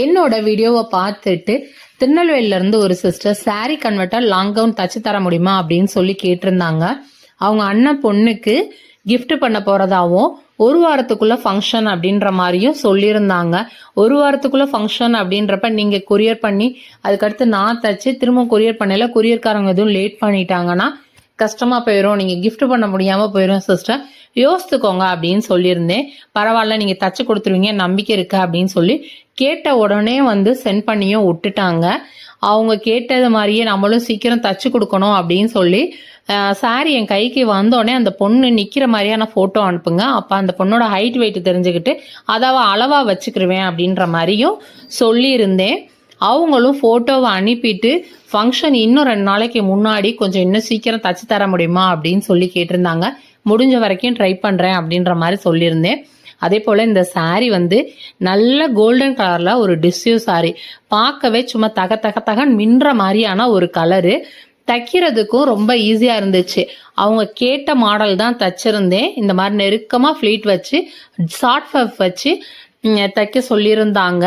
என்னோட வீடியோவை பார்த்துட்டு திருநெல்வேலியிலேருந்து ஒரு sister sari converter long gown தச்சு தர முடியுமா அப்படின்னு சொல்லி கேட்டிருந்தாங்க. அவங்க அண்ணன் பொண்ணுக்கு கிஃப்ட் பண்ண போறதாவும் ஒரு வாரத்துக்குள்ள ஃபங்க்ஷன் அப்படின்ற மாதிரியும் சொல்லியிருந்தாங்க. ஒரு வாரத்துக்குள்ள ஃபங்க்ஷன் அப்படின்றப்ப நீங்க கொரியர் பண்ணி அதுக்கடுத்து நான் தச்சு திரும்ப கொரியர் பண்ணல கொரியர்காரங்க எதுவும் லேட் பண்ணிட்டாங்கன்னா கஷ்டமா போயிடும் நீங்க கிஃப்ட் பண்ண முடியாம போயிடும் சிஸ்டர் யோசித்துக்கோங்க அப்படின்னு சொல்லியிருந்தேன். பரவாயில்ல நீங்க தச்சு கொடுத்துருவீங்க நம்பிக்கை இருக்கு அப்படின்னு சொல்லி கேட்ட உடனே வந்து சென்ட் பண்ணியும் விட்டுட்டாங்க. அவங்க கேட்டது மாதிரியே நம்மளும் சீக்கிரம் தச்சு கொடுக்கணும் அப்படின்னு சொல்லி சாரி என் கைக்கு வந்தோடனே அந்த பொண்ணு நிற்கிற மாதிரியான ஃபோட்டோ அனுப்புங்க. அப்போ அந்த பொண்ணோட ஹைட் வெயிட் தெரிஞ்சுக்கிட்டு அதாவ அளவாக வச்சுக்கிருவேன் அப்படின்ற மாதிரியும் சொல்லியிருந்தேன். அவங்களும் ஃபோட்டோவை அனுப்பிட்டு ஃபங்க்ஷன் இன்னும் ரெண்டு நாளைக்கு முன்னாடி கொஞ்சம் இன்னும் சீக்கிரம் தச்சு தர முடியுமா? அப்படின்னு சொல்லி கேட்டிருந்தாங்க. முடிஞ்ச வரைக்கும் ட்ரை பண்ணுறேன் அப்படின்ற மாதிரி சொல்லியிருந்தேன். அதே போல் இந்த சாரீ வந்து நல்ல கோல்டன் கலரில் ஒரு டிஷ்யூ saree. பார்க்கவே சும்மா தக தக தகன் மின்ற மாதிரியான ஒரு கலரு தைக்கிறதுக்கும் ரொம்ப ஈஸியாக இருந்துச்சு. அவங்க கேட்ட மாடல் தான் தச்சிருந்தேன். இந்த மாதிரி நெருக்கமாக ஃப்ளீட் வச்சு ஷார்ட் ஃபஃப் வச்சு தைக்க சொல்லியிருந்தாங்க.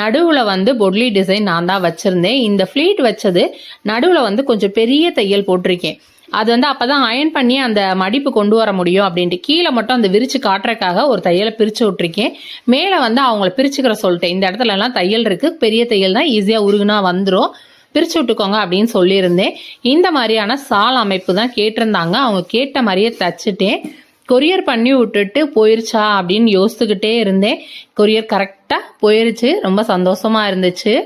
நடுவில் வந்து பொட்லி டிசைன் நான் தான் வச்சுருந்தேன். இந்த ஃப்ளீட் வச்சது நடுவில் வந்து கொஞ்சம் பெரிய தையல் போட்டிருக்கேன். அது வந்து அப்பதான் அயன் பண்ணி அந்த மடிப்பு கொண்டு வர முடியும் அப்படின்ட்டு. கீழே மட்டும் அந்த விரிச்சு காட்டுறதுக்காக ஒரு தையலை பிரித்து விட்டுருக்கேன். மேலே வந்து அவங்கள பிரிச்சுக்கிற சொல்லிட்டேன். இந்த இடத்துலலாம் தையல் இருக்குது பெரிய தையல் தான். ஈஸியாக உருகுனா வந்துடும் பிரித்து விட்டுக்கோங்க அப்படின்னு சொல்லியிருந்தேன். இந்த மாதிரியான சால் அமைப்பு தான் கேட்டிருந்தாங்க. அவங்க கேட்ட மாதிரியே தச்சுட்டேன். கொரியர் பண்ணி விட்டுட்டு போயிருச்சா அப்படின்னு யோசிச்சுக்கிட்டே இருந்தேன். கொரியர் கரெக்டாக போயிருச்சு. ரொம்ப சந்தோஷமாக இருந்துச்சு.